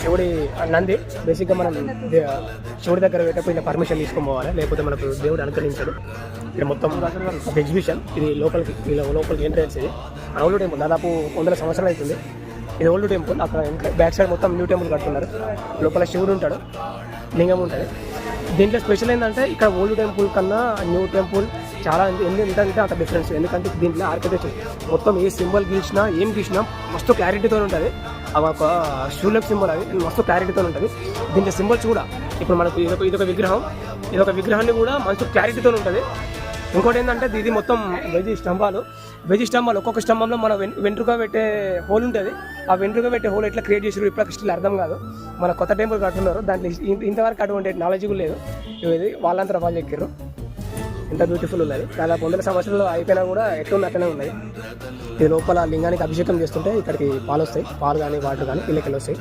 శివుడి నంది. బేసిక్గా మనం శివుడి దగ్గర పెట్టకపోయిన పర్మిషన్ తీసుకోవాలి లేకపోతే మనకు దేవుడు అనుకరించాడు ఇక్కడ మొత్తం ఎగ్జిబిషన్ ఇది లోపలికి ఈ లోపలికి ఎంట్రన్స్ ఇది. ఓల్డ్ టెంపుల్ దాదాపు వందల సంవత్సరాలు అవుతుంది. ఇది ఓల్డ్ టెంపుల్ అక్కడ బ్యాక్ సైడ్ మొత్తం న్యూ టెంపుల్ కడుతున్నారు. లోపల శివుడు ఉంటాడు. లింగం ఉంటుంది. దీంట్లో స్పెషల్ ఏంటంటే ఇక్కడ ఓల్డ్ టెంపుల్ కన్నా న్యూ టెంపుల్ చాలా ఎందుకంటే అంత డిఫరెన్స్ ఎందుకంటే దీంట్లో ఆర్కిటెక్చర్ మొత్తం ఏ సింబల్ గీసినా ఏం గీసినా మస్తు క్లారిటీతో ఉంటుంది. అవి ఒక షూలెక్ సింబల్ అది మస్తు క్లారిటీతో ఉంటుంది. దీంట్లో సింబల్స్ కూడా. ఇప్పుడు మనకు ఇదొక ఇదొక విగ్రహం. ఇదొక విగ్రహాన్ని కూడా మంచి క్లారిటీతో ఉంటుంది. ఇంకోటి ఏంటంటే ఇది మొత్తం వెజ్ స్తంభాలు. వెజ్ స్తంభాలు. ఒక్కొక్క స్తంభంలో మన వెన్- వెంట్రుక పెట్టే హోల్ ఉంటుంది. ఆ వెంట్రుక పెట్టే హోల్ ఎట్లా క్రియేట్ చేసారు ఇప్పుడు స్టిల్ అర్థం కాదు. మన కొత్త టెంపుల్ కట్టున్నారు దాంట్లో ఇంతవరకు అటువంటి నాలెడ్జ్ కూడా లేదు. ఇది వాళ్ళంతా వాళ్ళు ఎక్కారు ఎంత బ్యూటిఫుల్ ఉన్నది. దాదాపు వందల సంవత్సరాలు అయిపోయినా కూడా ఎట్లా ఉన్నట్టునే ఉన్నది. ఈ లోపల లింగానికి అభిషేకం చేస్తుంటే ఇక్కడికి పాలు వస్తాయి. పాలు కానీ వాటర్ కానీ ఇళ్ళకి వస్తాయి